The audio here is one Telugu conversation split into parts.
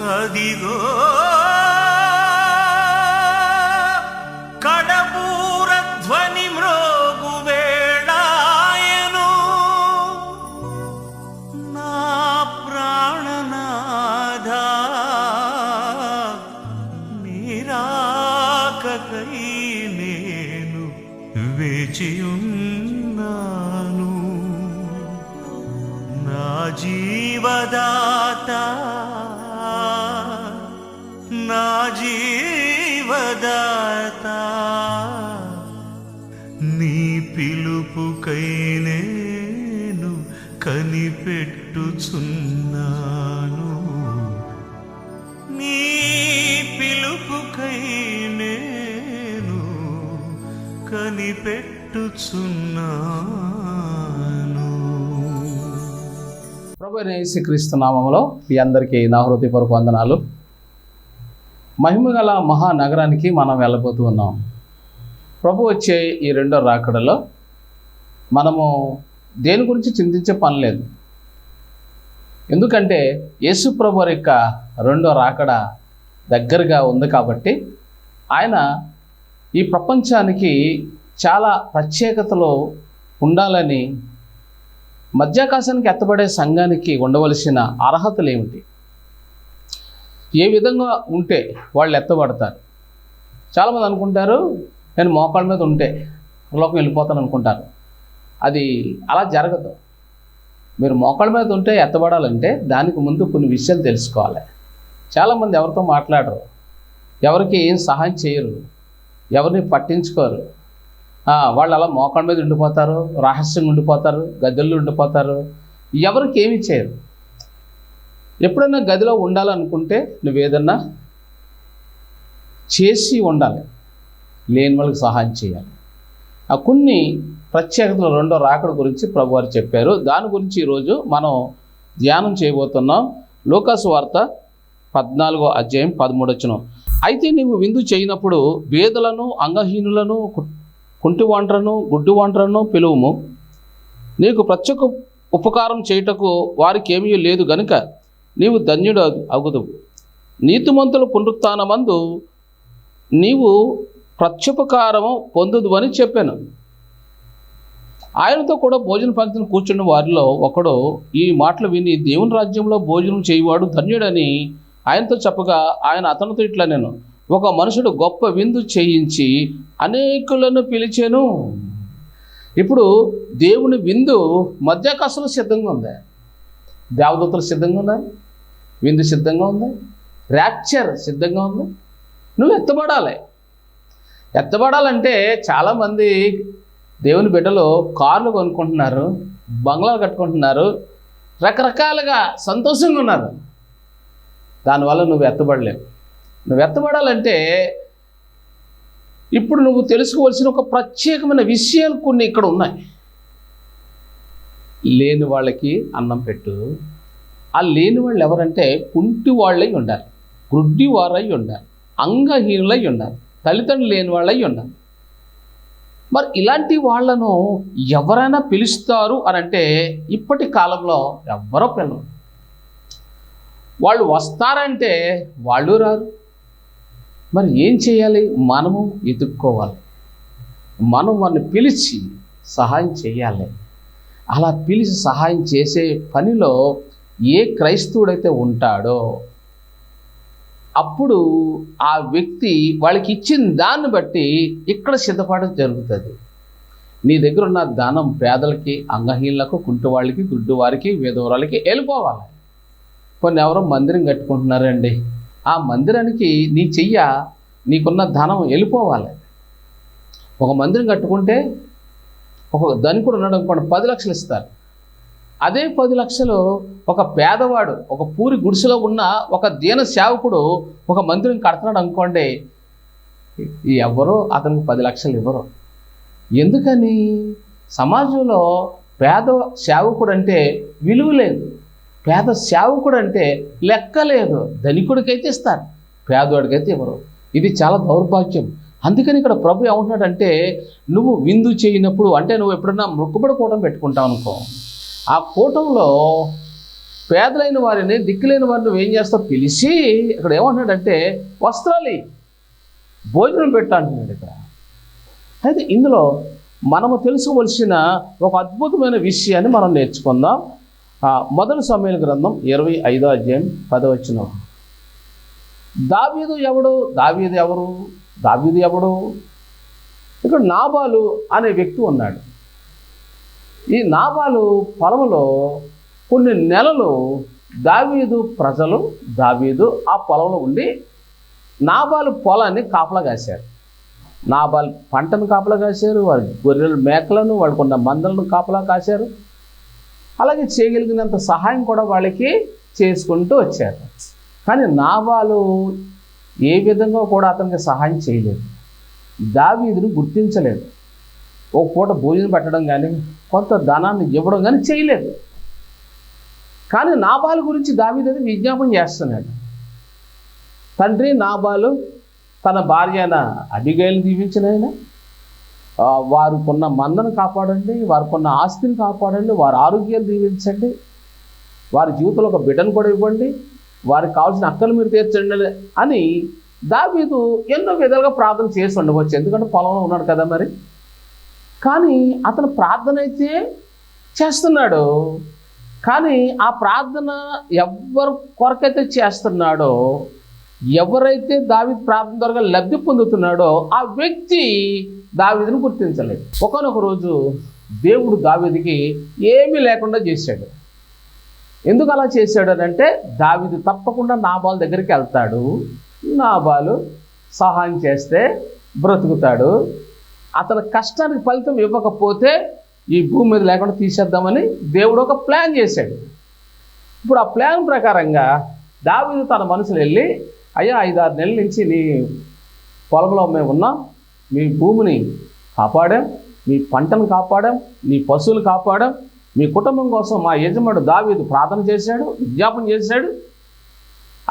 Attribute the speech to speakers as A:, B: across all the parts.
A: అదిగో కడపూర కనిపెట్టుచున్నాను
B: ప్రభు యేసుక్రీస్తు నామంలో మీ అందరికీ నా హృదయపూర్వక వందనాలు. మహిమగల మహానగరానికి మనం వెళ్ళబోతూ ఉన్నాం. ప్రభు వచ్చే ఈ రెండో రాకడలో మనము దేని గురించి చింతించే పని లేదు. ఎందుకంటే యేసు ప్రభు యొక్క రెండో రాకడ దగ్గరగా ఉంది కాబట్టి ఆయన ఈ ప్రపంచానికి చాలా ప్రత్యేకతలో ఉండాలని మధ్యాకాశానికి ఎత్తబడే సంఘానికి ఉండవలసిన అర్హతలు ఏమిటి ఏ విధంగా ఉంటే వాళ్ళు ఎత్తబడతారు? చాలామంది అనుకుంటారు నేను మోకాళ్ళ మీద ఉంటే లోకం వెళ్ళిపోతాను అనుకుంటారు. అది అలా జరగదు. మీరు మోకాళ్ళ మీద ఉంటే ఎత్తబడాలంటే దానికి ముందు కొన్ని విషయాలు తెలుసుకోవాలి. చాలామంది ఎవరితో మాట్లాడరు. ఎవరికి ఏం సహాయం చేయరు. ఎవరిని పట్టించుకోరు. వాళ్ళు అలా మోకాళ్ళ మీద ఉండిపోతారు రహస్యంగా ఉండిపోతారు గదుల్లో ఉండిపోతారు. ఎవరికి ఏమి చేయరు. ఎప్పుడైనా గదిలో ఉండాలనుకుంటే నువ్వేదన్నా చేసి ఉండాలి. లేని వాళ్ళకి సహాయం చేయాలి. ఆ కొన్ని ప్రత్యేకతలు రెండో రాకడ గురించి ప్రభువారు చెప్పారు. దాని గురించి ఈరోజు మనం ధ్యానం చేయబోతున్నాం. లోకాసు వార్త పద్నాలుగో అధ్యాయం పదమూడొచ్చును అయితే నీవు విందు చేయనప్పుడు బేదలను అంగహీనులను కు- కుంటి వంటరను గుడ్డి వంటరను పిలువుము. నీకు ప్రత్యేక ఉపకారం చేయుటకు వారికి ఏమీ లేదు గనుక నీవు ధన్యుడు అగుదువు. నీతిమంతుల పునరుత్నమందు నీవు ప్రత్యుపకారము పొందుదు అని చెప్పాను. ఆయనతో కూడా భోజన పంక్తిని కూర్చున్న వారిలో ఒకడు ఈ మాటలు విని దేవుని రాజ్యంలో భోజనం చేయవాడు ధన్యుడని ఆయనతో చెప్పగా ఆయన అతనితో ఇట్లా నేను ఒక మనుషుడు గొప్ప విందు చేయించి అనేకులను పిలిచాను. ఇప్పుడు దేవుని విందు మధ్యాకాశంలో సిద్ధంగా ఉంది? దేవదూతలు సిద్ధంగా ఉన్నారు? విందు సిద్ధంగా ఉంది? ర్యాప్చర్ సిద్ధంగా ఉంది? నువ్వు ఎత్తబడాలి. ఎత్తబడాలంటే చాలామంది దేవుని బిడ్డలు కార్లు కొనుక్కుంటున్నారు బంగ్లాలు కట్టుకుంటున్నారు రకరకాలుగా సంతోషంగా ఉన్నారు. దానివల్ల నువ్వు ఎత్తబడలేవు. నువ్వు ఎత్తబడాలంటే ఇప్పుడు నువ్వు తెలుసుకోవాల్సిన ఒక ప్రత్యేకమైన విషయాలు కొన్ని ఇక్కడ ఉన్నాయి. లేని వాళ్ళకి అన్నం పెట్టు. ఆ లేని వాళ్ళు ఎవరంటే కుంటి వాళ్ళై ఉండాలి. గుడ్డి వారై ఉండాలి. అంగహీనులై ఉండాలి. తల్లిదండ్రులు లేని వాళ్ళై ఉండాలి. మరి ఇలాంటి వాళ్ళను ఎవరైనా పిలుస్తారు అని అంటే ఇప్పటి కాలంలో ఎవ్వరో పిల్లలు వాళ్ళు వస్తారంటే వాళ్ళు రారు. మరి ఏం చేయాలి? మనము ఎదుర్కోవాలి. మనం వాళ్ళని పిలిచి సహాయం చేయాలి. అలా పిలిచి సహాయం చేసే పనిలో ఏ క్రైస్తవుడైతే ఉంటాడో అప్పుడు ఆ వ్యక్తి వాళ్ళకి ఇచ్చిన దాన్ని బట్టి ఇక్కడ సిద్ధపడడం జరుగుతుంది. నీ దగ్గర ఉన్న దానం పేదలకి అంగహీనులకు కుంటి వాళ్ళకి గుడ్డు వారికి విధవరాలకి వెళ్ళిపోవాలి. కొన్ని ఎవరో మందిరం కట్టుకుంటున్నారండి. ఆ మందిరానికి నీ చెయ్య నీకున్న ధనం వెళ్ళిపోవాలి. ఒక మందిరం కట్టుకుంటే ఒక ధనికుడు ఉన్నాడు అనుకోండి పది లక్షలు ఇస్తారు. అదే పది లక్షలు ఒక పేదవాడు ఒక పూరి గుడిసెలో ఉన్న ఒక దీన సేవకుడు ఒక మందిరం కడుతున్నాడు అనుకోండి ఎవరో అతనికి పది లక్షలు ఇవ్వరు. ఎందుకని? సమాజంలో పేద సేవకుడు అంటే విలువ లేదు. పేద సేవకుడు అంటే లెక్క లేదు. ధనికుడికైతే ఇస్తారు. పేదవాడికైతే ఇవ్వరు. ఇది చాలా దౌర్భాగ్యం. అందుకని ఇక్కడ ప్రభు ఏమంటున్నాడంటే నువ్వు విందు చేయనప్పుడు అంటే నువ్వు ఎప్పుడన్నా మొక్కుబడి కూటం పెట్టుకుంటావు అనుకో ఆ కూటంలో పేదలైన వారిని దిక్కులేని వారిని ఏం చేస్తావు? పిలిచి ఇక్కడ ఏమంటున్నాడంటే వస్త్రాలు భోజనం పెట్టు అంటున్నాడు ఇక్కడ. అయితే ఇందులో మనము తెలుసుకోవలసిన ఒక అద్భుతమైన విషయాన్ని మనం నేర్చుకుందాం. మొదటి సమయాల గ్రంథం ఇరవై ఐదో అధ్యాయం పదవచనం దావీదు ఎవడు? దావీదు ఎవరు? దావీదు ఎవడు? ఇక్కడ నాబాలు అనే వ్యక్తి ఉన్నాడు. ఈ నాబాలు పొలంలో కొన్ని నెలలు దావీదు ప్రజలు దావీదు ఆ పొలంలో ఉండి నాబాలు పొలాన్ని కాపలా కాశారు. నాబాల్ పంటను కాపలా కాశారు వారి గొర్రెల మేకలను వాళ్ళకున్న మందలను కాపలా కాశారు. అలాగే చేయగలిగినంత సహాయం కూడా వాళ్ళకి చేసుకుంటూ వచ్చారు. కానీ నాబాలు ఏ విధంగా కూడా అతనికి సహాయం చేయలేదు. దావీదును గుర్తించలేదు. ఒక పూట భోజనం పెట్టడం కానీ కొంత ధనాన్ని ఇవ్వడం కానీ చేయలేదు. కానీ నాబాలు గురించి దావీదు అయితే విజ్ఞాపన చేస్తున్నాడు. తండ్రి నాబాలు తన భార్య అయిన అబిగైలు దీవించిన వారికున్న మందను కాపాడండి వారికున్న ఆస్తిని కాపాడండి వారి ఆరోగ్యాలు దీవించండి వారి జీవితంలో ఒక బిడ్డను కూడా ఇవ్వండి వారికి కావాల్సిన అక్కలు మీరు తీర్చండి అని దావీదు ఎన్నో విధాలుగా ప్రార్థన చేసి ఉండవచ్చు. ఎందుకంటే పొలంలో ఉన్నాడు కదా మరి. కానీ అతను ప్రార్థన అయితే చేస్తున్నాడు. కానీ ఆ ప్రార్థన ఎవరి కొరకైతే చేస్తున్నాడో ఎవరైతే దావి ప్రార్థన ద్వారా లబ్ధి పొందుతున్నాడో ఆ వ్యక్తి దావీదును గుర్తించలేదు. ఒకనొక రోజు దేవుడు దావీదికి ఏమీ లేకుండా చేశాడు. ఎందుకు అలా చేశాడు అని అంటే దావీదు తప్పకుండా నాబాల్ దగ్గరికి వెళ్తాడు. నాబాలు సహాయం చేస్తే బ్రతుకుతాడు. అతని కష్టానికి ఫలితం ఇవ్వకపోతే ఈ భూమి మీద లేకుండా తీసేద్దామని దేవుడు ఒక ప్లాన్ చేశాడు. ఇప్పుడు ఆ ప్లాన్ ప్రకారంగా దావీదు తన మనసులో వెళ్ళి అయ్యా ఐదారు నెలల నుంచి నీ పొలంలో మేము ఉన్నాం. మీ భూమిని కాపాడాం మీ పంటను కాపాడాం మీ పశువులు కాపాడాం మీ కుటుంబం కోసం మా యజమాడు దావీదు ప్రార్థన చేశాడు విజ్ఞాపన చేశాడు.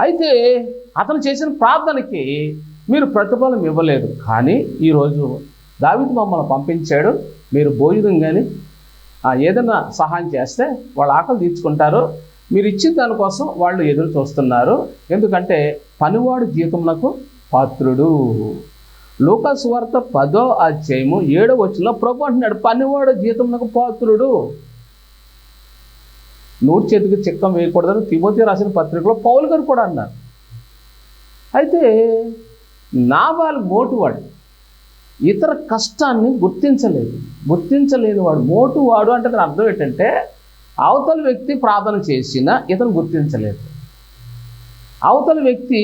B: అయితే అతను చేసిన ప్రార్థనకి మీరు ప్రతిఫలం ఇవ్వలేదు. కానీ ఈరోజు దావీదు మమ్మల్ని పంపించాడు. మీరు భోజనం కానీ ఏదైనా సహాయం చేస్తే వాళ్ళ ఆకలి తీర్చుకుంటారు. మీరు ఇచ్చిన దానికోసం వాళ్ళు ఎదురు చూస్తున్నారు. ఎందుకంటే పనివాడు జీతమునకు పాత్రుడు. లోకస్వార్త పదో అధ్యాయము ఏడో వచ్చిన ప్రభు అంటున్నాడు పనివాడు జీతమునకు పాత్రుడు. నూరు చేతికి చిక్కం వేయకూడదని తిమోతి రాసిన పత్రికలో పౌలు గారు కూడా అన్నారు. అయితే నాబాలు మోటువాడు ఇతర కష్టాన్ని గుర్తించలేదు. గుర్తించలేని వాడు మోటువాడు అంటే దాని అర్థం ఏంటంటే అవతల వ్యక్తి ప్రార్థన చేసిన ఇతను గుర్తించలేదు. అవతల వ్యక్తి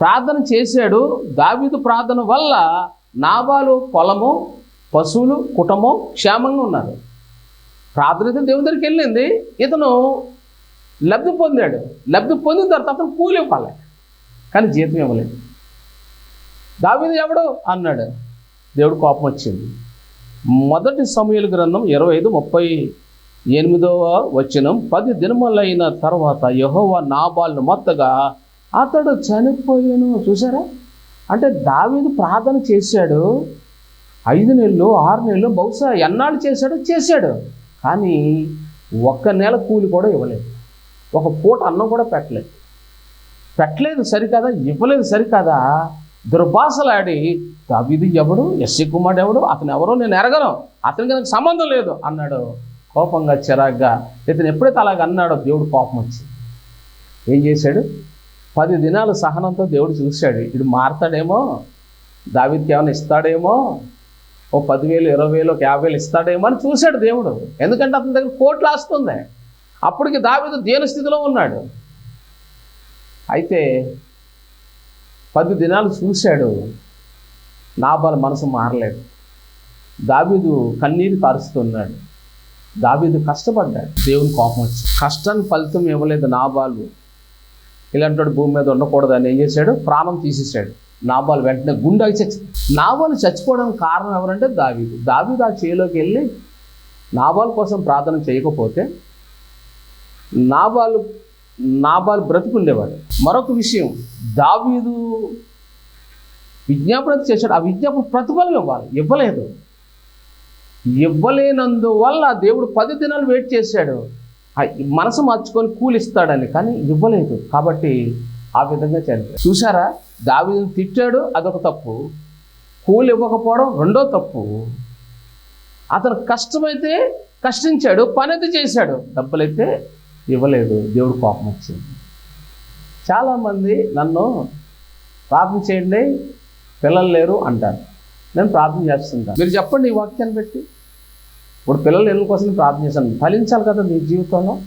B: ప్రార్థన చేశాడు. దావీదు ప్రార్థన వల్ల నాబాలు పొలము పశువులు కుటుంబం క్షేమంగా ఉన్నారు. ప్రార్థన అయితే దేవుని దగ్గరికి వెళ్ళింది. ఇతను లబ్ధి పొందాడు. లబ్ధి పొందిన తర్వాత అతను కూలి ఇవ్వాలి. కానీ జీతం ఇవ్వలేదు. దావీదు ఎవడు? అన్నాడు. దేవుడు కోపం వచ్చింది. మొదటి సమయాల గ్రంథం ఇరవై ఐదు ముప్పై ఎనిమిదవ వచనం. పది దినములైన తర్వాత యెహోవా నాబాల్ను మొత్తగా అతడు చనిపోయాను. చూసారా అంటే దావీదు ప్రార్థన చేశాడు. ఐదు నెలలు ఆరు నెలలు బహుశా ఎన్నాళ్ళు చేశాడో చేశాడు. కానీ ఒక్క నెల కూలి కూడా ఇవ్వలేదు. ఒక పూట అన్నం కూడా పెట్టలేదు. పెట్టలేదు సరికాదా? ఇవ్వలేదు సరికాదా? దుర్భాషలాడి దావీదు ఎవడు? ఎస్సి కుమారుడు ఎవడు? అతను ఎవరో నేను ఎరగను. అతనికి నాకు సంబంధం లేదు అన్నాడు. కోపంగా చిరాగ్గా ఇతను ఎప్పుడైతే అలాగ అన్నాడో దేవుడు కోపం వచ్చింది. ఏం చేశాడు? పది దినాలు సహనంతో దేవుడు చూశాడు. ఇడు మారతాడేమో? దావీద్కి ఏమైనా ఇస్తాడేమో? ఓ పదివేలు ఇరవై వేలు ఒక యాభై వేలు ఇస్తాడేమో అని చూశాడు దేవుడు. ఎందుకంటే అతని దగ్గర కోట్లు ఆస్తుంది. అప్పటికి దావిదు దేని స్థితిలో ఉన్నాడు? అయితే పది దినాలు చూశాడు. నాబాల మనసు మారలేదు. దావీదు కన్నీరు కారుస్తున్నాడు. దావీదు కష్టపడ్డాడు. దేవుని కోపం వచ్చి. కష్టానికి ఫలితం ఇవ్వలేదు నాబాలు. ఇలాంటి భూమి మీద ఉండకూడదు అని ఏం చేశాడు? ప్రాణం తీసేసాడు నాబాల్ వెంటనే గుండెకి చచ్చి నాబాల్ చచ్చిపోవడానికి కారణం ఎవరంటే దావీదు. దావీదు ఆ చేలోకి వెళ్ళి నాబాల్ కోసం ప్రార్థన చేయకపోతే నాబాల్ నాబాల్ బ్రతుకుండేవాడు. మరొక విషయం దావీదు విజ్ఞాపన చేశాడు. ఆ విజ్ఞాపన ప్రతిఫలం ఇవ్వాలి. ఇవ్వలేదు. ఇవ్వలేనందువల్ల దేవుడు పది దినాలు వెయిట్ చేశాడు. మనసు మార్చుకొని కూలిస్తాడని కానీ ఇవ్వలేదు. కాబట్టి ఆ విధంగా చనిపోయాడు చూసారా దావిని తిట్టాడు అదొక తప్పు. కూలి ఇవ్వకపోవడం రెండో తప్పు. అతను కష్టమైతే కష్టించాడు పని అయితే చేశాడు. డబ్బులైతే ఇవ్వలేదు. దేవుడు కోపం వచ్చింది. చాలామంది నన్ను ప్రార్థన చేయండి పిల్లలు లేరు అంటారు. నేను ప్రార్థన చేస్తుంటాను. మీరు చెప్పండి ఈ వాక్యాన్ని పెట్టి ఇప్పుడు పిల్లలు ఎన్నుల కోసం ప్రార్థన చేశాను ఫలించాలి కదా మీ జీవితంలో?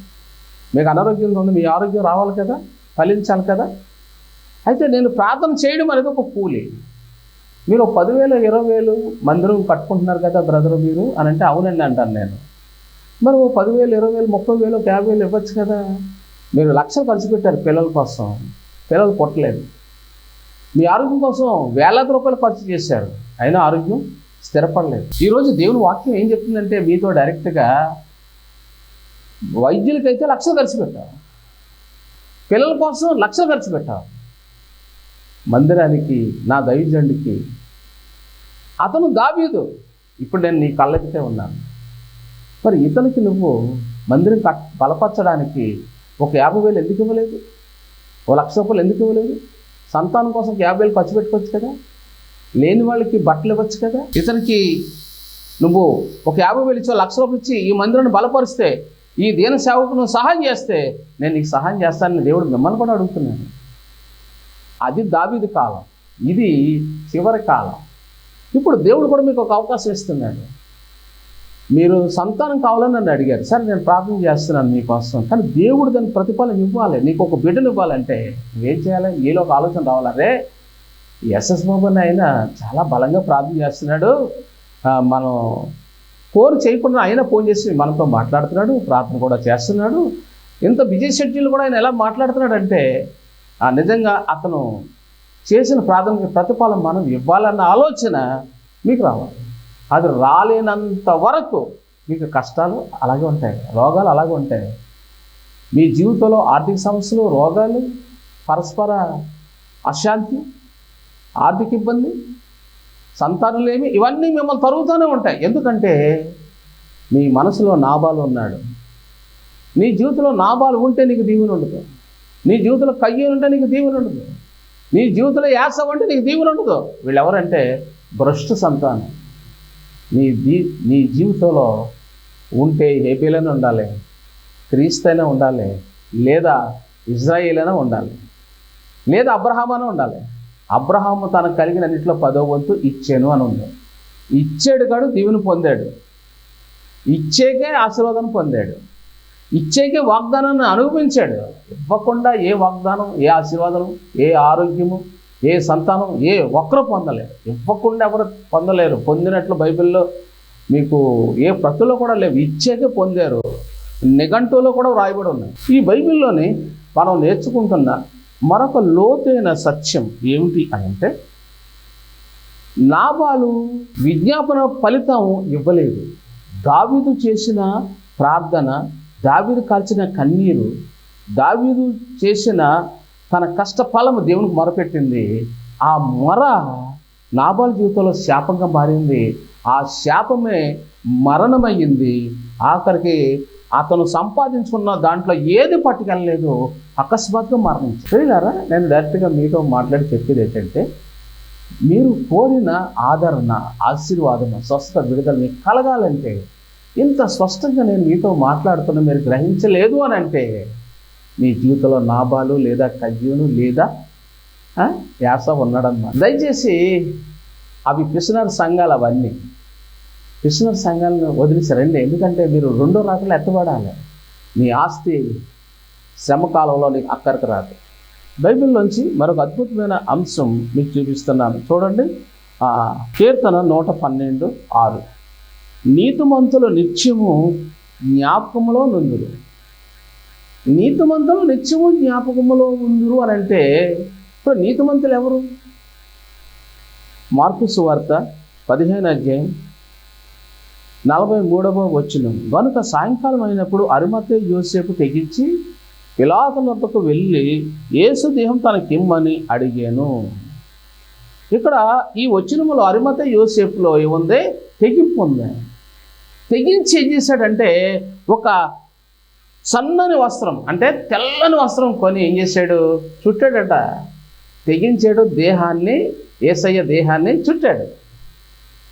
B: మీకు అనారోగ్యం ఉంది మీ ఆరోగ్యం రావాలి కదా? ఫలించాలి కదా? అయితే నేను ప్రార్థన చేయడం అనేది ఒక కూలి. మీరు పదివేలు ఇరవై వేలు మందిరం కట్టుకుంటున్నారు కదా బ్రదర్ మీరు అని అంటే అవునండి అంటాను నేను. మరి ఓ పదివేలు ఇరవై వేలు ముప్పై వేలు ఒక యాభై వేలు ఇవ్వచ్చు కదా? మీరు లక్షలు ఖర్చు పెట్టారు పిల్లల కోసం. పిల్లలు పుట్టలేదు. మీ ఆరోగ్యం కోసం వేలాది రూపాయలు ఖర్చు చేశారు. అయినా ఆరోగ్యం? స్థిరపడలేదు. ఈరోజు దేవుని వాక్యం ఏం చెప్తుందంటే మీతో డైరెక్ట్గా వైద్యులకైతే లక్ష ఖర్చు పెట్టావు పిల్లల కోసం లక్ష ఖర్చు పెట్టావు మందిరానికి నా దైవజండికి అతను దావీదు. ఇప్పుడు నేను నీ కళ్ళెత్తే ఉన్నాను. మరి ఇతనికి నువ్వు మందిరం కట్ బలపరచడానికి ఒక యాభై వేలు ఎందుకు ఇవ్వలేదు? ఓ లక్ష రూపాయలు ఎందుకు ఇవ్వలేదు? సంతానం కోసం ఒక యాభై వేలు ఖర్చు పెట్టుకోవచ్చు కదా? లేని వాళ్ళకి బట్టలు ఇవ్వచ్చు కదా? ఇతనికి నువ్వు ఒక యాభై వేలు ఇచ్చో లక్ష రూపాయలు ఇచ్చి ఈ మందిరాన్ని బలపరిస్తే ఈ దీన సేవకు నువ్వు సహాయం చేస్తే నేను నీకు సహాయం చేస్తానని దేవుడు మిమ్మల్ని కూడా అడుగుతున్నాను అది దావిది కాలం. ఇది చివరి కాలం. ఇప్పుడు దేవుడు కూడా మీకు ఒక అవకాశం ఇస్తున్నాడు. మీరు సంతానం కావాలని నన్ను అడిగారు. సరే నేను ప్రార్థన చేస్తున్నాను మీకోసం. కానీ దేవుడు దాని ప్రతిఫలం ఇవ్వాలి. నీకు ఒక బిడ్డను ఇవ్వాలంటే ఏం చేయాలి? నీలో ఒక ఆలోచన రావాలి? అరే ఎస్ఎస్ బాబు ఆయన చాలా బలంగా ప్రార్థన చేస్తున్నాడు. మనం ఫోన్ చేయకుండా ఆయన ఫోన్ చేసి మనతో మాట్లాడుతున్నాడు ప్రార్థన కూడా చేస్తున్నాడు. ఇంత బిజీ షెడ్యూల్ కూడా ఆయన ఎలా మాట్లాడుతున్నాడంటే నిజంగా అతను చేసిన ప్రాథమిక ప్రతిఫలం మనం ఇవ్వాలన్న ఆలోచన మీకు రావాలి. అది రాలేనంత వరకు మీకు కష్టాలు అలాగే ఉంటాయి రోగాలు అలాగే ఉంటాయి. మీ జీవితంలో ఆర్థిక సమస్యలు రోగాలు పరస్పర అశాంతి ఆర్థిక ఇబ్బంది సంతానలేమి ఇవన్నీ మిమ్మల్ని తరుగుతూనే ఉంటాయి. ఎందుకంటే మీ మనసులో నాబాలు ఉన్నాడు. నీ జీవితంలో నాబాలు ఉంటే నీకు దీవెన ఉండదు. నీ జీవితంలో కయ్యలు ఉంటే నీకు దీవెన ఉండదు. నీ జీవితంలో యాస ఉంటే నీకు దీవెన ఉండదు. వీళ్ళెవరంటే భ్రష్టు సంతానం. నీ దీ నీ జీవితంలో ఉంటే ఏపీలోనే ఉండాలి క్రీస్తైనా ఉండాలి లేదా ఇజ్రాయిల్ అయినా ఉండాలి లేదా అబ్రహాం అయినా ఉండాలి. అబ్రహాము తనకు కలిగిన అన్నింటిలో పదో వంతు ఇచ్చాను అని ఉంది. ఇచ్చాడు కాడు దీవెని పొందాడు. ఇచ్చేకే ఆశీర్వాదం పొందాడు. ఇచ్చేకే వాగ్దానాన్ని అనుభవించాడు. ఇవ్వకుండా ఏ వాగ్దానం ఏ ఆశీర్వాదం ఏ ఆరోగ్యము ఏ సంతానం ఏ ఒక్కరు పొందలేరు ఇవ్వకుండా ఎవరు పొందలేరు. పొందినట్లు బైబిల్లో మీకు ఏ ప్రతుల్లో కూడా లేవు. ఇచ్చేకే పొందారు. నిఘంటువులో కూడా వ్రాయబడి ఉన్నాయి. ఈ బైబిల్లోని మనం నేర్చుకుంటున్న మరొక లోతైన సత్యం ఏమిటి అని అంటే నాబాలు విజ్ఞాపన ఫలితం ఇవ్వలేదు. దావీదు చేసిన ప్రార్థన దావీదు కాల్చిన కన్నీరు దావీదు చేసిన తన కష్టఫలం దేవునికి మొరపెట్టింది. ఆ మొర నాబాలు జీవితంలో శాపంగా మారింది. ఆ శాపమే మరణమయ్యింది. ఆఖరికి అతను సంపాదించుకున్న దాంట్లో ఏది పట్టుకెళ్ళలేదు. అకస్మాత్తుగా మరణించారు. తెలియరా నేను డైరెక్ట్గా మీతో మాట్లాడి చెప్పేది ఏంటంటే మీరు కోరిన ఆదరణ ఆశీర్వాదం స్వస్థ విడుదల మీకు కలగాలంటే ఇంత స్పష్టంగా నేను మీతో మాట్లాడుతున్న మీరు గ్రహించలేదు అని అంటే మీ జీవితంలో నాబాలు లేదా కయ్యూను లేదా యాస ఉన్నాడన్నమాట దయచేసి అవి పిసినర్ సంఘాలు అవన్నీ పిసినర్ సంఘాలను వదిలిసారండి ఎందుకంటే మీరు రెండో రకాలు ఎత్తబడాలి. మీ ఆస్తి శ్రమ కాలంలో నీకు అక్కడికి రాదు. బైబిల్లోంచి మరొక అద్భుతమైన అంశం మీకు చూపిస్తున్నాను. చూడండి. ఆ, కీర్తన నూట పన్నెండు ఆరు. నీతిమంతులు నిత్యము జ్ఞాపకంలో నుందురు నీతిమంతులు నిత్యము జ్ఞాపకంలో ఉందురు అని అంటే ఇప్పుడు నీతిమంతులు ఎవరు? మార్పు సువార్త పదిహేను అధ్యాయం నలభై మూడవ వచ్చిన గనుక సాయంకాలం అయినప్పుడు అరిమతే యోసేపు తెగించి పిలాతుల వెళ్ళి యేసు దేహం తనకిమ్మని అడిగాను. ఇక్కడ ఈ వచ్చినములో అరిమత యోసేపులో ఏముంది? తెగింపు ఉంది. తెగించి ఏం చేశాడంటే ఒక సన్నని వస్త్రం అంటే తెల్లని వస్త్రం కొని ఏం చేశాడు? చుట్టాడట. తెగించాడు దేహాన్ని ఏసయ్య దేహాన్ని చుట్టాడు.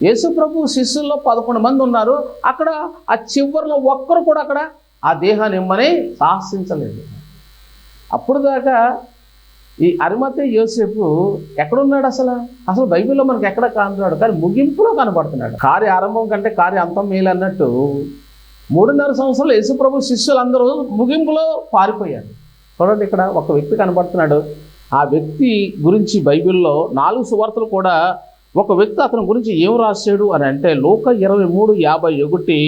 B: యేసు ప్రభు శిష్యుల్లో పదకొండు మంది ఉన్నారు. అక్కడ ఆ చివరిలో ఒక్కరు కూడా అక్కడ ఆ దేహాన్ని ఇమ్మని సాహసించలేదు. అప్పుడు దాకా ఈ అరిమతే యోసేపు ఎక్కడున్నాడు అసలు? అసలు బైబిల్లో మనకి ఎక్కడ కానున్నాడు కానీ ముగింపులో కనబడుతున్నాడు కార్య ఆరంభం కంటే కార్య అంతం మేలు అన్నట్టు మూడున్నర సంవత్సరాలు యేసుప్రభు శిష్యులందరూ ముగింపులో పారిపోయారు. చూడండి ఇక్కడ ఒక వ్యక్తి కనబడుతున్నాడు ఆ వ్యక్తి గురించి బైబిల్లో నాలుగు సువార్తలు కూడా ఒక వ్యక్తి అతని గురించి ఏం రాశాడు అని అంటే లోక ఇరవై మూడు యాభై ఒకటి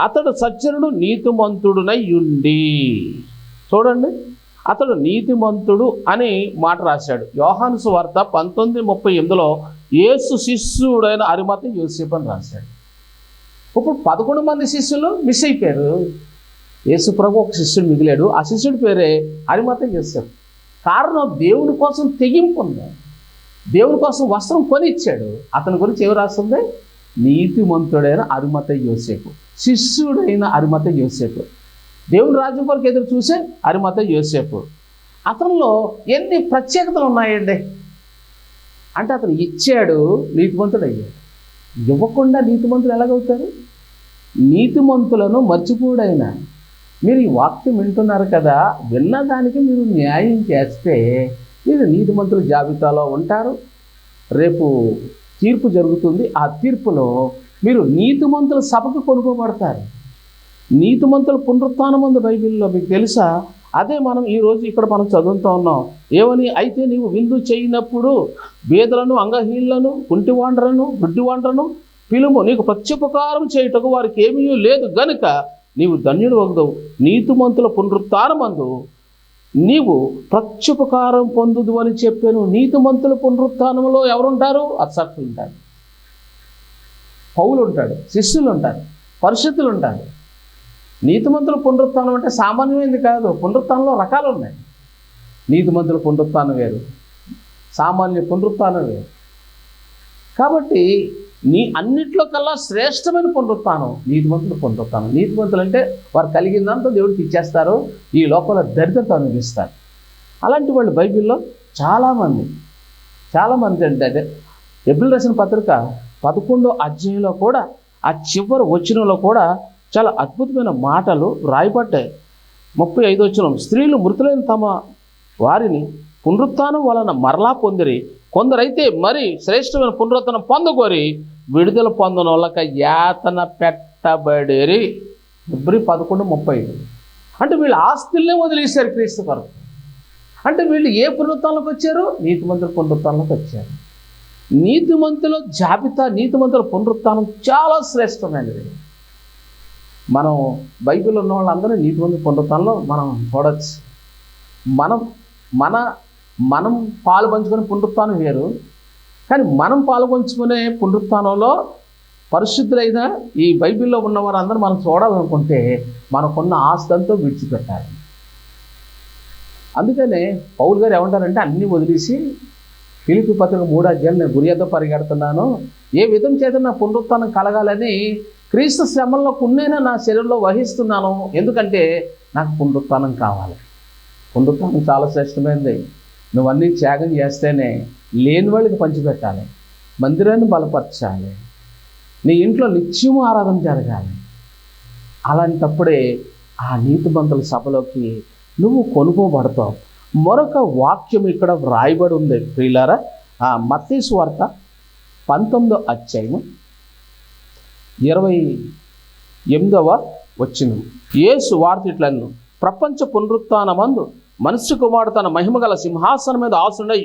B: అతడు సజ్జనుడు నీతిమంతుడునై ఉండి. చూడండి అతడు నీతిమంతుడు అని మాట రాశాడు. యోహాను సువార్త పంతొమ్మిది ముప్పై ఎనిమిదిలో ఏసు శిష్యుడైన అరిమత యోసేపు అని రాశాడు. ఇప్పుడు పదకొండు మంది శిష్యులు మిస్ అయిపోయారు. యేసు ప్రభు ఒక శిష్యుడు మిగిలాడు. ఆ శిష్యుడి పేరే అరిమత యోసేపు. కారణం దేవుని కోసం తెగింపు ఉంది. దేవుని కోసం వస్త్రం కొనిచ్చాడు అతని గురించి ఏమి రాస్తుంది నీతిమంతుడైన అరుమత యోసేపు శిష్యుడైన అరుమత యోసేపు. దేవుని రాజ్యం కొరకు ఎదురు చూసే అరుమత యోసేపు. అతనిలో ఎన్ని ప్రత్యేకతలు ఉన్నాయండి? అంటే అతను ఇచ్చాడు నీతిమంతుడు అయ్యాడు ఇవ్వకుండా నీతిమంతులు ఎలాగవుతారు నీతిమంతులను మర్చిపోడైనా. మీరు ఈ వాక్యం వింటున్నారు కదా విన్నదానికి మీరు న్యాయం చేస్తే మీరు నీతిమంతుల జాబితాలో ఉంటారు. రేపు తీర్పు జరుగుతుంది. ఆ తీర్పులో మీరు నీతిమంతుల సభకు కొనుక్కోబడతారు నీతిమంతుల పునరుత్నం ఉంది బైబిల్లో మీకు తెలుసా? అదే మనం ఈరోజు ఇక్కడ మనం చదువుతూ ఉన్నాం. ఏమని? అయితే నీవు విందు చేయనప్పుడు బేదలను అంగహీనులను కుంటివాండ్రను గుడ్డివాండ్రను పిలుము. నీకు ప్రత్యుపకారం చేయుటకు వారికి ఏమీ లేదు. గనుక నీవు ధన్యుడు వగదవు నీతిమంతుల పునరుత్థానమందు నీవు ప్రత్యుపకారం పొందుదు అని చెప్పాను. నీతిమంతుల పునరుత్థానంలో ఎవరుంటారు? అత్సత్తులు ఉంటారు పౌలు ఉంటాడు శిష్యులు ఉంటారు పరిస్థితులు ఉంటారు నీతిమంతుల పునరుత్థానం అంటే సామాన్యమైనది కాదు పునరుత్థానంలో రకాలు ఉన్నాయి నీతిమంతుల పునరుత్థానం వేరు సామాన్య పునరుత్థానం వేరు. కాబట్టి నీ అన్నిట్లో కల్లా శ్రేష్టమైన పొందుతాను నీతిమంతుల పొందుతాను నీతిమంతులు అంటే వారు కలిగిందంతా దేవుడికి ఇచ్చేస్తారు ఈ లోపల దరిద్రత అనుభవిస్తారు. అలాంటి వాళ్ళు బైబిల్లో చాలామంది చాలామంది అంటే ఎబ్రిల్ రాసిన పత్రిక పదకొండో అధ్యాయంలో కూడా ఆ చివరి వచనంలో కూడా చాలా అద్భుతమైన మాటలు రాయబడ్డాయి ముప్పై ఐదు వచ్చిన స్త్రీలు మృతులైన తమ వారిని పునరుత్నం వలన మరలా పొందిరి కొందరైతే మరి శ్రేష్టమైన పునరుత్థానం పొందగోరి విడుదల పొందిన వాళ్ళక యాతన పెట్టబడిరి. ఫిబ్రవరి పదకొండు ముప్పై అంటే వీళ్ళు ఆస్తుల్నే వదిలేశారు క్రీస్తు కొరకు. అంటే వీళ్ళు ఏ పునరుత్థానంలోకి వచ్చారు? నీతిమంతుల పునరుత్థానంలోకి వచ్చారు. నీతిమంతుల జాబితా నీతిమంతుల పునరుత్థానం చాలా శ్రేష్టమైనది. మనం బైబిల్ ఉన్న వాళ్ళందరూ నీతిమంతుల పునరుత్థానంలో మనం చూడవచ్చు మనం మన మనం పాలు పంచుకునే పునరుత్నం వేరు కానీ మనం పాలు పంచుకునే పునరుత్నంలో పరిశుద్ధులైన ఈ బైబిల్లో ఉన్న వారందరూ మనం చూడాలనుకుంటే మనకున్న ఆస్తంతో విడిచిపెట్టాలి. అందుకనే పౌలు గారు ఏమంటారంటే అన్నీ వదిలేసి పిలిపి పత్రిక మూడు అధ్యాయులు నేను గురియతో పరిగెడుతున్నాను. ఏ విధం చేత నా పునరుత్నం కలగాలని క్రీస్తు శ్రమంలో కొన్నైనా నా శరీరంలో వహిస్తున్నాను. ఎందుకంటే నాకు పునరుత్నం కావాలి. పునరుత్నం చాలా శ్రేష్టమైనది. నువ్వన్నీ త్యాగం చేస్తేనే లేని వాళ్ళకి పంచిపెట్టాలి. మందిరాన్ని బలపరచాలి. నీ ఇంట్లో నిత్యం ఆరాధన జరగాలి. అలాంటప్పుడే ఆ నీతిమంతుల సభలోకి నువ్వు కొనుక్కోబడతావు మరొక వాక్యం ఇక్కడ వ్రాయబడి ఉంది ప్రియులారా. ఆ మత్తీసు వార్త పంతొమ్మిదో అధ్యాయము ఇరవై ఎనిమిదవ వచ్చిన యేసు వార్త ఇట్లను ప్రపంచ పునరుత్నమందు మనుష్య కుమారుడు తన మహిమగల సింహాసనం మీద ఆసునై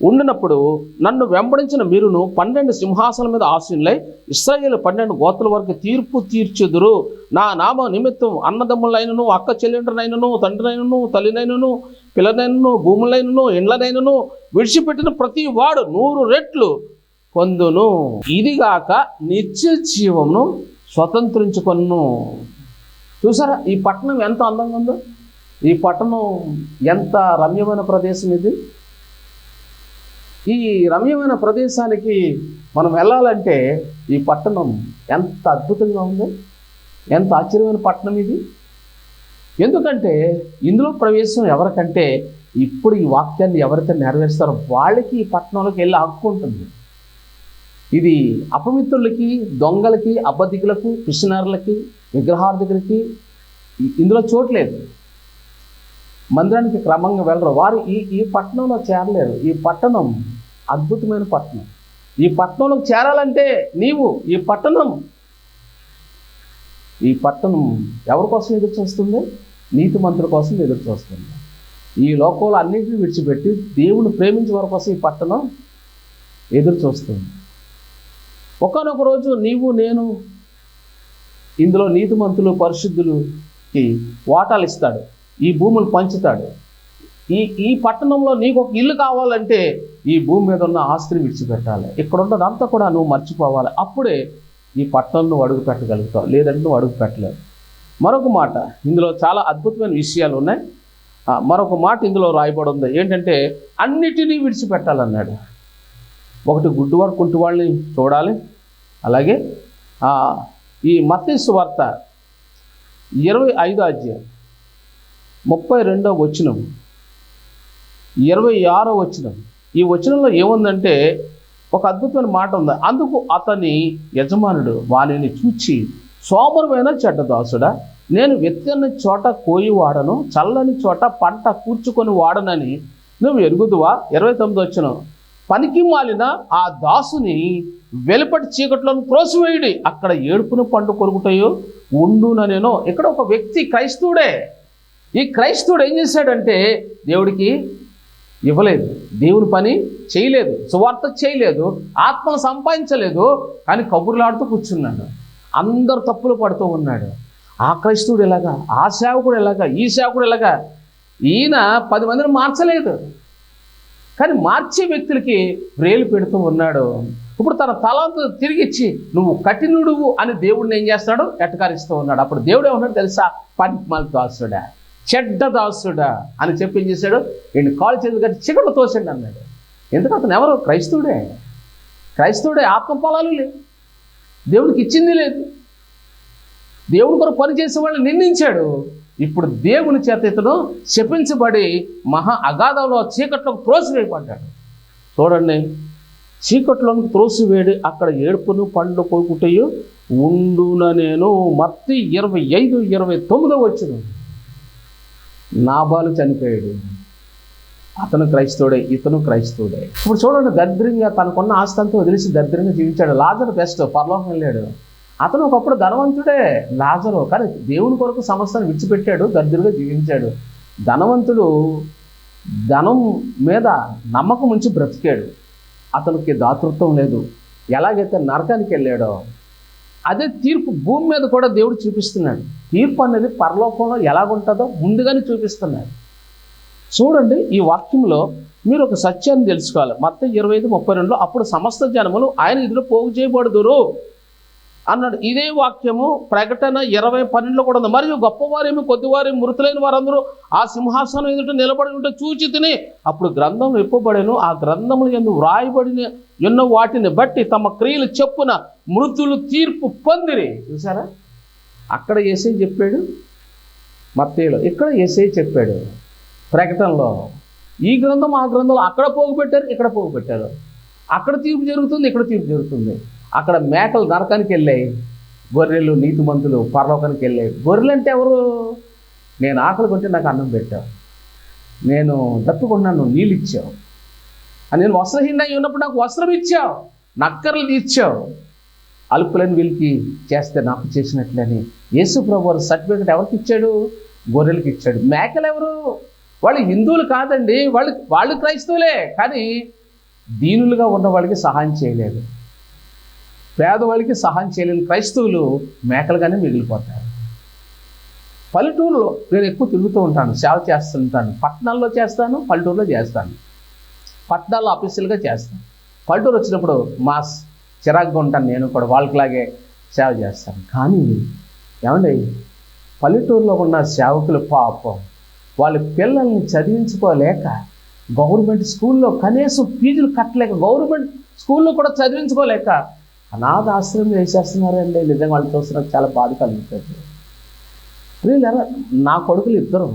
B: ఉండినప్పుడు నన్ను వెంబడించిన మీరును పన్నెండు సింహాసనం మీద ఆశీనులై ఇస్రాయేల్ పన్నెండు గోత్రుల వరకు తీర్పు తీర్చుదురు. నా నామ నిమిత్తం అన్నదమ్ములైనను అక్క చెల్లెండ్రనైనను తండ్రినైనను తల్లినైనను పిల్లనైనను భూములైనను ఇండ్లనైనను విడిచిపెట్టిన ప్రతి వాడు నూరు రెట్లు పొందును. ఇదిగాక నిత్య జీవమును స్వతంత్రించుకొను చూసారా ఈ పట్టణం ఎంత అందంగా ఉందో? ఈ పట్టణం ఎంత రమ్యమైన ప్రదేశం ఇది? ఈ రమ్యమైన ప్రదేశానికి మనం వెళ్ళాలంటే ఈ పట్టణం ఎంత అద్భుతంగా ఉంది? ఎంత ఆశ్చర్యమైన పట్టణం ఇది? ఎందుకంటే ఇందులో ప్రవేశం ఎవరికంటే ఇప్పుడు ఈ వాక్యాన్ని ఎవరైతే నెరవేరుస్తారో వాళ్ళకి ఈ పట్టణంలోకి వెళ్ళి హక్కు ఉంటుంది. ఇది అపమిత్రులకి దొంగలకి అబద్ధికులకు కృష్ణారులకి విగ్రహార్థికులకి ఇందులో చోట్లేదు మందిరానికి క్రమంగా వెళ్ళరు. వారు ఈ ఈ పట్టణంలో చేరలేరు. ఈ పట్టణం అద్భుతమైన పట్టణం. ఈ పట్టణంలోకి చేరాలంటే నీవు ఈ పట్టణం ఈ పట్టణం ఎవరి కోసం ఎదురు చూస్తుంది నీతి మంత్రుల కోసం ఎదురు చూస్తుంది ఈ లోకంలో అన్నింటినీ విడిచిపెట్టి దేవుని ప్రేమించే వారి కోసం ఈ పట్టణం ఎదురు చూస్తుంది ఒకనొక రోజు నీవు నేను ఇందులో నీతిమంతులు పరిశుద్ధులకి వాటాలు ఇస్తాడు. ఈ భూములు పంచుతాడు. ఈ ఈ పట్టణంలో నీకు ఒక ఇల్లు కావాలంటే ఈ భూమి మీద ఉన్న ఆస్తిని విడిచిపెట్టాలి. ఇక్కడ ఉన్నదంతా కూడా నువ్వు మర్చిపోవాలి. అప్పుడే ఈ పట్టణం నువ్వు అడుగు పెట్టగలుగుతావు. లేదంటే నువ్వు అడుగు పెట్టలేవు. మరొక మాట ఇందులో చాలా అద్భుతమైన విషయాలు ఉన్నాయి. మరొక మాట ఇందులో రాయబడి ఉంది. ఏంటంటే అన్నిటినీ విడిచిపెట్టాలన్నాడు. ఒకటి గుడ్డివాడు కుంటివాళ్ళని చూడాలి. అలాగే ఈ మత్స్సు వార్త ఇరవై ఐదో అధ్యాయం. ముప్పై రెండో వచనం. ఇరవై ఆరో వచనం. ఈ వచనంలో ఏముందంటే ఒక అద్భుతమైన మాట ఉంది. అందుకు అతని యజమానుడు వానిని చూచి సోమరమైన చెడ్డదాసుడా నేను వెత్తని చోట కోయి వాడను చల్లని చోట పంట కూర్చుకొని వాడనని నువ్వు ఎరుగుదువా? ఇరవై తొమ్మిది వచ్చిన పనికి మాలిన ఆ దాసుని వెలుపటి చీకట్లను త్రోసివేయుడి. అక్కడ ఏడుపును పండు కొరుకుతాయో ఉండుననేనో. ఇక్కడ ఒక వ్యక్తి క్రైస్తవుడే. ఈ క్రైస్తవుడు ఏం చేశాడంటే దేవుడికి ఇవ్వలేదు. దేవుని పని చేయలేదు. సువార్త చేయలేదు. ఆత్మను సంపాదించలేదు. కానీ కబుర్లాడుతూ కూర్చున్నాడు. అందరు తప్పులు పడుతూ ఉన్నాడు. ఆ క్రైస్తవుడు ఎలాగా? ఆ సేవకుడు ఎలాగా? ఈ సేవకుడు ఎలాగా? ఈయన పది మందిని మార్చలేదు. కానీ మార్చే వ్యక్తులకి వ్రేలు పెడుతూ ఉన్నాడు. ఇప్పుడు తన తలంత తిరిగిచ్చి నువ్వు కఠినుడువు అని దేవుడిని ఏం చేస్తాడు ఎట్టకారిస్తూ ఉన్నాడు. అప్పుడు దేవుడు ఏమన్నాడు తెలుసా? పనిమాల దాసుడా చెడ్డ దాసుడా అని చెప్పి ఏం చేశాడు? ఈయన కాలు చేతులు కట్టి చిగడు తోసండి అన్నాడు. ఎందుకు అతను ఎవరు? క్రైస్తవుడే. క్రైస్తవుడే ఆత్మ ఫలాలు లేవు. దేవుడికి ఇచ్చింది లేదు. దేవుడి కొరకు పనిచేసే వాళ్ళని నిందించాడు. ఇప్పుడు దేవుని చేత ఇతను శపించబడి మహా అగాధంలో చీకట్లోకి త్రోసివేయబడ్డాడు. చూడండి చీకట్లోకి త్రోసివేడి అక్కడ ఏడుపును పండ్లు కోరుకుంటాయో ఉండున నేను. మత్తి ఇరవై ఐదు ఇరవై తొమ్మిదో వచ్చింది నాబాలు చనిపోయాడు. అతను క్రైస్తవుడే ఇతను క్రైస్తవుడే. ఇప్పుడు చూడండి దరిద్రంగా తనకున్న ఆస్తంతో అంతా వదిలేసి దరిద్రంగా జీవించాడు. లాజరు బెస్ట్ పరలోకం వెళ్ళాడు. అతను ఒకప్పుడు ధనవంతుడే లాజరు. కానీ దేవుని కొరకు సమస్యను విడిచిపెట్టాడు దరిద్రంగా జీవించాడు. ధనవంతుడు ధనం మీద నమ్మకం ఉంచి బ్రతికాడు. అతనికి దాతృత్వం లేదు. ఎలాగైతే నరకానికి వెళ్ళాడో అదే తీర్పు భూమి మీద కూడా దేవుడు చూపిస్తున్నాడు. తీర్పు అనేది పరలోకంలో ఎలాగుంటుందో ముందుగానే చూపిస్తున్నాడు. చూడండి ఈ వాక్యంలో మీరు ఒక సత్యాన్ని తెలుసుకోవాలి. మొత్తం ఇరవై ఐదు ముప్పై రెండులో అప్పుడు సమస్త జనములు ఆయన ఇదిలో పోగు చేయబడదురు. అన్నాడు. ఇదే వాక్యము ప్రకటన ఇరవై పన్నెండులో కూడా ఉంది. మరియు గొప్పవారేమి కొద్దివారేమి మృతులైన వారందరూ ఆ సింహాసనం ఎదుట నిలబడి ఉంటే చూచి తిని అప్పుడు గ్రంథం విప్పబడేను. ఆ గ్రంథములు ఎందు వ్రాయబడిన ఎన్న వాటిని బట్టి తమ క్రియలు చెప్పున మృతులు తీర్పు పొందిరి. చూసారా అక్కడ ఏసై చెప్పాడు మత్తేలో ఇక్కడ ఏసై చెప్పాడు ప్రకటనలో. ఈ గ్రంథం ఆ గ్రంథంలో అక్కడ పోగుపెట్టారు ఇక్కడ పోగుపెట్టారు అక్కడ తీర్పు జరుగుతుంది ఇక్కడ తీర్పు జరుగుతుంది. అక్కడ మేకలు నరకానికి వెళ్ళాయి. గొర్రెలు నీతిమంతులు పరలోకానికి వెళ్ళాయి. గొర్రెలు అంటే ఎవరు? నేను ఆకలి కొంటే నాకు అన్నం పెట్టావు. నేను దప్పుకున్నాను నీళ్ళు ఇచ్చావు. నేను వస్త్రహీన ఉన్నప్పుడు నాకు వస్త్రం ఇచ్చావు. నక్కర్లు ఇచ్చావు అల్పులని వీళ్ళకి చేస్తే నాకు చేసినట్లని యేసు ప్రభు వారు సర్టిఫికెట్ ఎవరికి ఇచ్చాడు? గొర్రెలకి ఇచ్చాడు. మేకలు ఎవరు? వాళ్ళు హిందువులు కాదండి. వాళ్ళు వాళ్ళు క్రైస్తవులే. కానీ దీనులుగా ఉన్న వాళ్ళకి సహాయం చేయలేదు. పేదవాళ్ళకి సహాయం చేయలేని క్రైస్తవులు మేకలుగానే మిగిలిపోతారు. పల్లెటూరులో నేను ఎక్కువ తిరుగుతూ ఉంటాను సేవ చేస్తుంటాను పట్టణాల్లో చేస్తాను పల్లెటూరులో చేస్తాను. పట్టణాల్లో ఆఫీసులుగా చేస్తాను. పల్లెటూరు వచ్చినప్పుడు మా చిరాగ్గా ఉంటాను నేను కూడా వాళ్ళకిలాగే సేవ చేస్తాను. కానీ ఏమండి పల్లెటూరులో ఉన్న సేవకులు పాపం. వాళ్ళ పిల్లల్ని చదివించుకోలేక గవర్నమెంట్ స్కూల్లో కనీసం ఫీజులు కట్టలేక గవర్నమెంట్ స్కూల్లో కూడా చదివించుకోలేక అనాథ ఆశ్రమం వేసేస్తున్నారండి నిజంగా వాళ్ళు చూస్తున్నారు చాలా బాధ కలుగుతుంది ప్రియులారా నా కొడుకులు ఇద్దరు.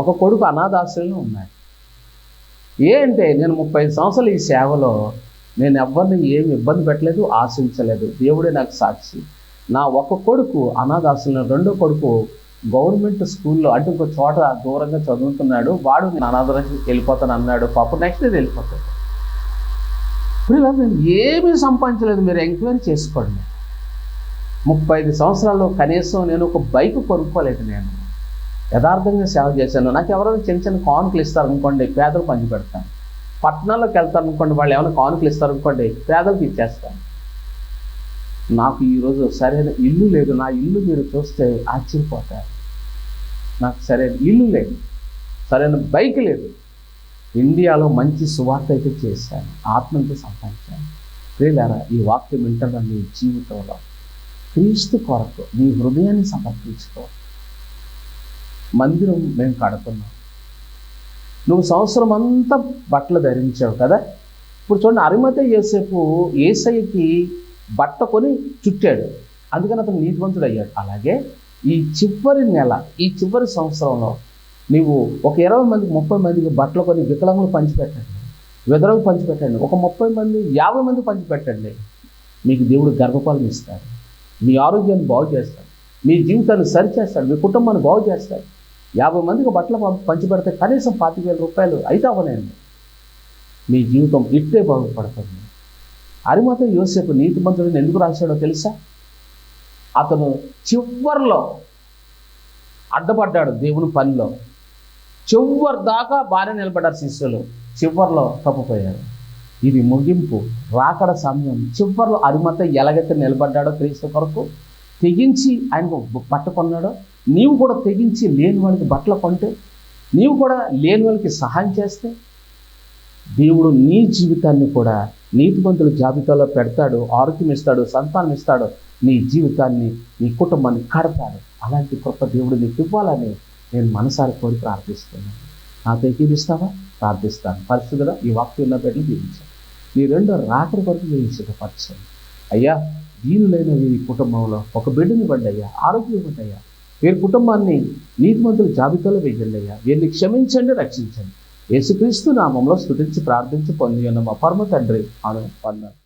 B: ఒక కొడుకు అనాథాశ్రయంలో ఉన్నాయి ఏంటంటే నేను ముప్పై సంవత్సరాలు ఈ సేవలో నేను ఎవరిని ఏమి ఇబ్బంది పెట్టలేదు ఆశించలేదు. దేవుడే నాకు సాక్షి. నా ఒక కొడుకు అనాథాశ్రయంలో రెండో కొడుకు గవర్నమెంట్ స్కూల్లో అంటే ఇంకో చోట దూరంగా చదువుతున్నాడు. వాడు నేను అనాథాశ్రయం వెళ్ళిపోతాను అన్నాడు పాప నెక్స్ట్ డే వెళ్ళిపోతాడు. ప్రియులారా, నేను ఏమీ సంపాదించలేదు మీరు ఎంక్వైరీ చేసుకోండి. ముప్పై ఐదు సంవత్సరాల్లో కనీసం నేను ఒక బైక్ కొనుక్కోలేదు నేను. యథార్థంగా సేవ చేశాను. నాకు ఎవరైనా చిన్న చిన్న కానుకలు ఇస్తారు అనుకోండి పేదలు పంచి పెడతాను. పట్టణాల్లోకి వెళ్తారు అనుకోండి వాళ్ళు ఏమైనా కానుకలు ఇస్తారు అనుకోండి పేదలకు ఇచ్చేస్తాను. నాకు ఈరోజు సరైన ఇల్లు లేదు. నా ఇల్లు మీరు చూస్తే ఆశ్చర్యపోతారు. నాకు సరైన ఇల్లు లేదు. సరైన బైక్ లేదు. ఇండియాలో మంచి సువార్త అయితే చేశాను. ఆత్మతో సంపాదించాను. ప్రియులారా ఈ వాక్యం వింటారా నీ జీవితంలో క్రీస్తు కొరకు నీ హృదయాన్ని సమర్పించుకో మందిరం మేము కడుతున్నాం. నువ్వు సంవత్సరం అంతా బట్టలు ధరించావు కదా? ఇప్పుడు చూడండి అరిమత యేసేపు ఏసైకి బట్ట కొని చుట్టాడు. అందుకని అతను నీతివంతుడు అయ్యాడు అలాగే ఈ చివరి నెల ఈ చివరి సంవత్సరంలో నీవు ఒక ఇరవై మందికి ముప్పై మందికి బట్టలు కొన్ని వికలాంగులు పంచిపెట్టండి. విధులకు పంచిపెట్టండి. ఒక ముప్పై మంది యాభై మంది పంచిపెట్టండి. మీకు దేవుడు గర్భపాలను ఇస్తాడు. మీ ఆరోగ్యాన్ని బాగు చేస్తాడు. మీ జీవితాన్ని సరిచేస్తాడు. మీ కుటుంబాన్ని బాగు చేస్తాడు. యాభై మందికి బట్టలు పంచిపెడితే కనీసం పాతిక వేల రూపాయలు అయితే అవనండి మీ జీవితం ఇట్టే బాగుపడుతుంది. అరిమత యోసేపు నీతిమంతుడిని ఎందుకు రాశాడో తెలుసా? అతను చివరిలో అడ్డపడ్డాడు దేవుని పనిలో. చివరి దాకా బాగానే నిలబడ్డారు శిష్యులు. చివరిలో తప్పిపోయారు. ఇది ముగింపు. రాకడ సమయం. చివరిలో అరిమత ఎలాగైతే నిలబడ్డాడో క్రీస్తు కొరకు? తెగించి ఆయన బట్ట కొన్నాడో? నీవు కూడా తెగించి లేని వాళ్ళకి బట్టలు కొంటే? నీవు కూడా లేని వాళ్ళకి సహాయం చేస్తే? దేవుడు నీ జీవితాన్ని కూడా నీతిమంతుల జాబితాలో పెడతాడు ఆరోగ్యం ఇస్తాడు సంతానం ఇస్తాడు నీ జీవితాన్ని నీ కుటుంబాన్ని కడతాడు. అలాంటి గొప్ప దేవుడు నీకు ఇవ్వాలని నేను మనసారి కోరి ప్రార్థిస్తున్నాను. నాతో ఏకీపిస్తావా ప్రార్థిస్తాను. పరిస్థితుల్లో ఈ వాక్యంలో పెట్టి జీవించాను దీవించాను నీ రెండో రాత్రి వరకు నేను సిద్ధపరచాను అయ్యా దీనులైన ఈ కుటుంబంలో ఒక బిడ్డని ఇవ్వండి అయ్యా ఆరోగ్యం ఇవ్వండి అయ్యా. వీరి కుటుంబాన్ని నీతిమంతుల జాబితాలో వేయండి అయ్యా. వీరిని క్షమించండి రక్షించండి. యేసుక్రీస్తు నామంలో స్థుతించి ప్రార్థించి పొంది ఉన్న మా పరమ తండ్రి అను అన్నాడు